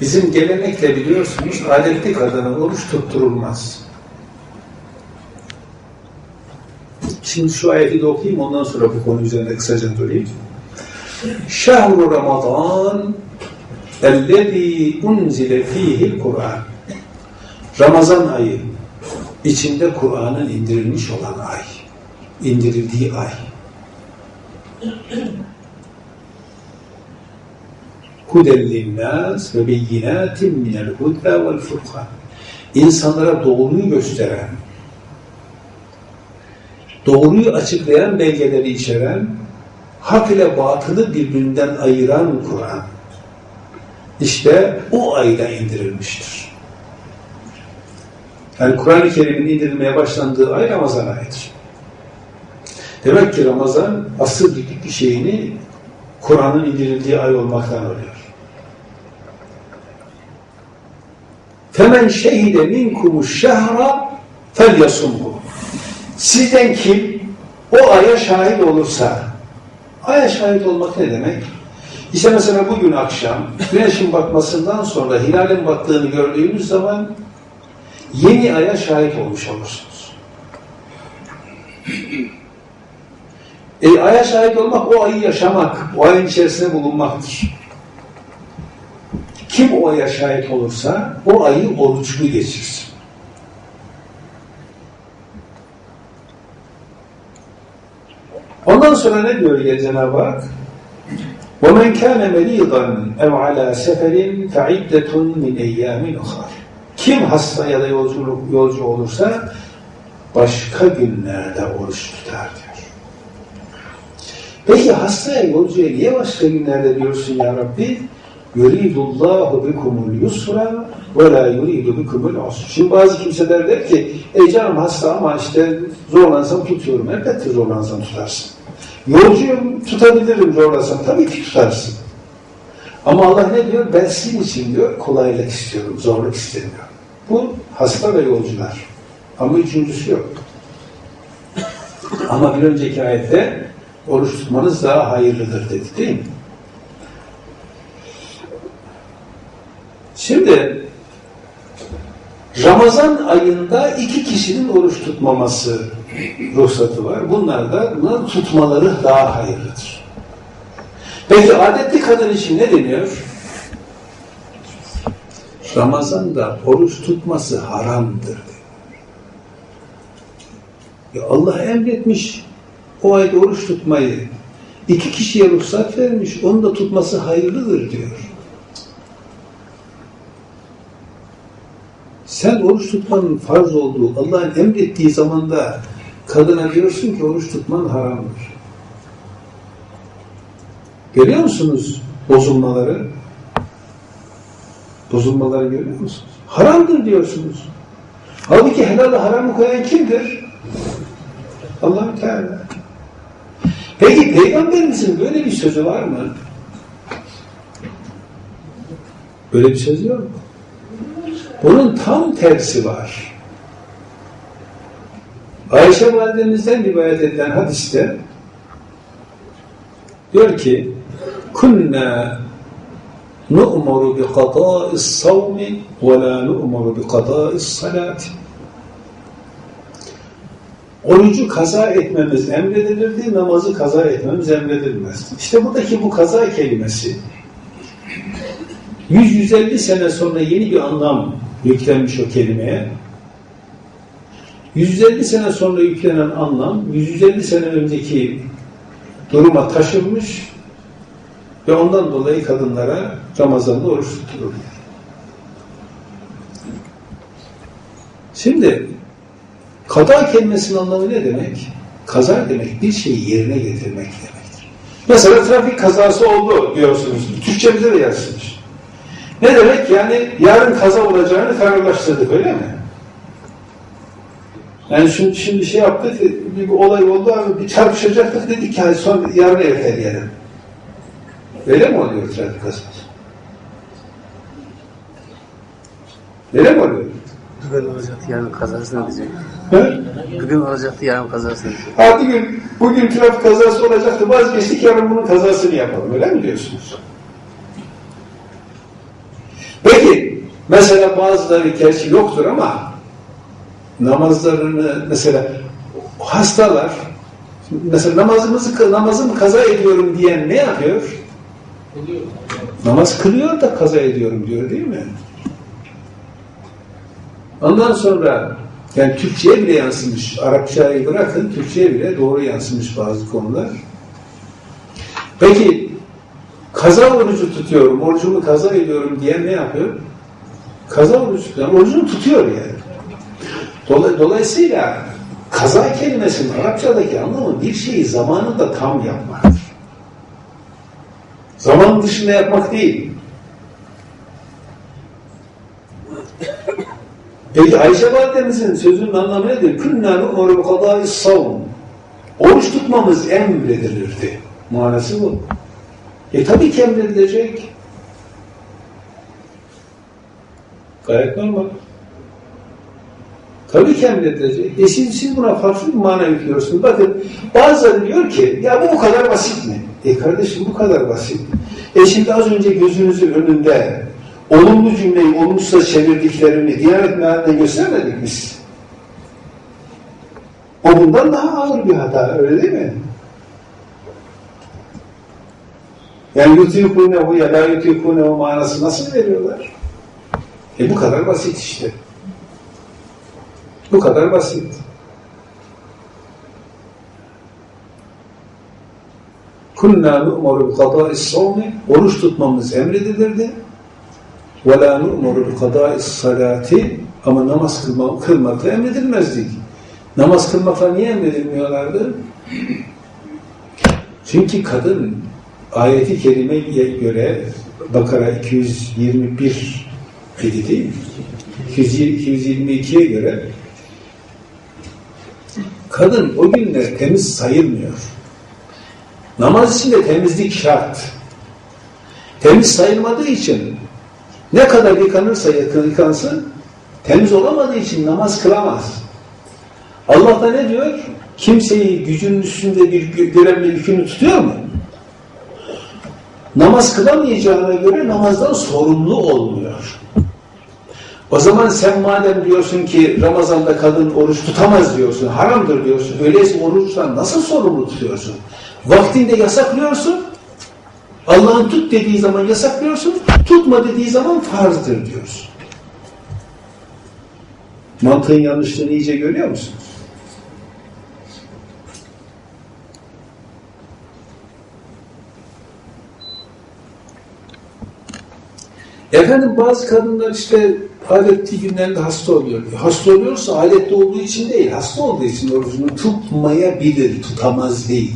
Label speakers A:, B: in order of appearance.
A: Bizim gelenekle biliyorsunuz adetli kadına oruç tutturulmaz. Şimdi şu ayeti de okuyayım ondan sonra bu konu üzerinde kısaca durayım. Şehru Ramazan ellezî unzile fîhil Kur'an. Ramazan ayı içinde Kur'an'ın indirilmiş olan ay. indirildiği ay. Huden linnâs ve beyinâtin minel huda vel furkan. İnsanlara doğruyu gösteren, doğruyu açıklayan belgeleri içeren, hak ile batılı birbirinden ayıran Kur'an. İşte o ayda indirilmiştir. Yani Kur'an-ı Kerim'in indirilmeye başlandığı ay Ramazan ayıdır. Demek ki Ramazan asıl bir şeyini Kur'an'ın indirildiği ay olmaktan oluyor. Femen şehide minkumuş şehra felyasumhu. Sizden kim o aya şahit olursa, aya şahit olmak ne demek? İşte mesela bugün akşam güneşin batmasından sonra hilalin battığını gördüğümüz zaman yeni aya şahit olmuş olursunuz. E, aya şahit olmak o ayı yaşamak, o ayın içerisinde bulunmaktır. Kim o aya şahit olursa o ayı oruçlu geçirsin. Ondan sonra ne diyor ya Cenab-ı Hak? وَمَنْ كَانَ مَرِيضًا اَوْ عَلَى سَفَرٍ فَعِدَّةٌ مِنْ اَيَّامٍ اُخَرٍ Kim hasta ya da yolculuk, yolcu olursa başka günlerde oruç tutar diyor. Peki hastaya, yolcuya niye başka günlerde diyorsun ya Rabbi? yuridullahu bikumul yusra ve la yuridu bikumul usra. Şimdi bazı kimseler der ki ey canım hasta ama işte zorlansam tutuyorum. Elbette zorlansam tutarsın. Yolcuyum tutabilirim zorlasam tabii ki tutarsın. Ama Allah ne diyor? Ben sizin için diyor kolaylık istiyorum, zorluk istemiyorum. Bu hasta ve yolcular. Ama üçüncüsü yok. Ama bir önceki ayette oruç tutmanız daha hayırlıdır dedi değil mi? Şimdi Ramazan ayında iki kişinin oruç tutmaması ruhsatı var. Bunlar da bunların tutmaları daha hayırlıdır. Peki adetli kadın için ne deniyor? Ramazan'da oruç tutması haramdır diyor. Ya Allah emretmiş o ayda oruç tutmayı. İki kişiye ruhsat vermiş. Onu da tutması hayırlıdır diyor. Sen oruç tutmanın farz olduğu, Allah'ın emrettiği zamanda kadına diyorsun ki oruç tutman haramdır. Görüyor musunuz bozulmaları? Bozulmaları görüyor musunuz? Haramdır diyorsunuz. Halbuki helalı haramı koyan kimdir? allah Teala. Peki Peygamberimizin böyle bir sözü var mı? Böyle bir sözü yok mu? Bunun tam tersi var. Ayşe validemizden rivayet edilen hadiste diyor ki kunna nu'muru bi qada'is savmi ve la nu'muru bi qada'is salati Orucu kaza etmemiz emredilirdi, namazı kaza etmemiz emredilmez. İşte buradaki bu kaza kelimesi 100-150 sene sonra yeni bir anlam yüklenmiş o kelimeye. 150 sene sonra yüklenen anlam 150 sene önceki duruma taşınmış ve ondan dolayı kadınlara Ramazan'da oruç tutulur. Şimdi kaza kelimesinin anlamı ne demek? Kaza demek bir şeyi yerine getirmek demektir. Mesela trafik kazası oldu diyorsunuz. Türkçemize de yazılmış. Ne demek? Yani yarın kaza olacağını kararlaştırdık öyle mi? Yani şimdi, şimdi şey yaptık, bir, bir olay oldu abi, bir çarpışacaktık dedik ki son yarın erteleyelim. Öyle mi oluyor trafik kazası? Öyle mi oluyor?
B: Bugün olacaktı yarın kazasını diyecek.
A: He?
B: Bugün olacaktı yarın kazasını diyecek.
A: Ha, bugün, bugün trafik kazası olacaktı, vazgeçtik yarın bunun kazasını yapalım. Öyle mi diyorsunuz? Peki, mesela bazıları gerçi yoktur ama namazlarını mesela hastalar mesela namazımızı namazımı kaza ediyorum diyen ne yapıyor? Namaz kılıyor da kaza ediyorum diyor değil mi? Ondan sonra yani Türkçe'ye bile yansımış. Arapçayı bırakın Türkçe'ye bile doğru yansımış bazı konular. Peki kaza orucu tutuyorum, orucumu kaza ediyorum diyen ne yapıyor? Kaza orucu tutuyor. Orucunu tutuyor yani. Dolay- Dolayısıyla kaza kelimesinin Arapçadaki anlamı bir şeyi zamanında tam yapmaktır. Zaman dışında yapmak değil. Peki Ayşe Validemizin sözünün anlamı nedir? Künna nu'muru bi kadâis savm. Oruç tutmamız emredilirdi. Manası bu. E tabii ki emredilecek. Gayet normal. Tabii ki emredilecek. E siz, siz buna farklı bir mana yüklüyorsunuz. Bakın bazıları diyor ki ya bu bu kadar basit mi? E kardeşim bu kadar basit. E şimdi az önce gözünüzün önünde olumlu cümleyi olumsuza çevirdiklerini Diyanet mealinde göstermedik biz. O bundan daha ağır bir hata öyle değil mi? Yani yutikunehu ya la yutikunehu manası nasıl veriyorlar? E bu kadar basit işte. Bu kadar basit. Kunna nu'muru bi kadâis savmi oruç tutmamız emredilirdi. Ve la nu'muru bi kadâis salati ama namaz kılma, kılmakla emredilmezdik. Namaz kılmakla niye emredilmiyorlardı? Çünkü kadın ayeti kerimeye göre Bakara 221 idi değil mi? 222'ye göre kadın o günler temiz sayılmıyor. Namaz için de temizlik şart. Temiz sayılmadığı için ne kadar yıkanırsa yıkansın temiz olamadığı için namaz kılamaz. Allah da ne diyor? Kimseyi gücünün üstünde bir görevle yükünü tutuyor mu? Namaz kılamayacağına göre namazdan sorumlu olmuyor. O zaman sen madem diyorsun ki Ramazan'da kadın oruç tutamaz diyorsun, haramdır diyorsun, öyleyse oruçtan nasıl sorumlu tutuyorsun? Vaktinde yasaklıyorsun, Allah'ın tut dediği zaman yasaklıyorsun, tutma dediği zaman farzdır diyorsun. Mantığın yanlışlığını iyice görüyor musunuz? Efendim bazı kadınlar işte adetli günlerinde hasta oluyor. Hasta oluyorsa adetli olduğu için değil, hasta olduğu için orucunu tutmayabilir, tutamaz değil.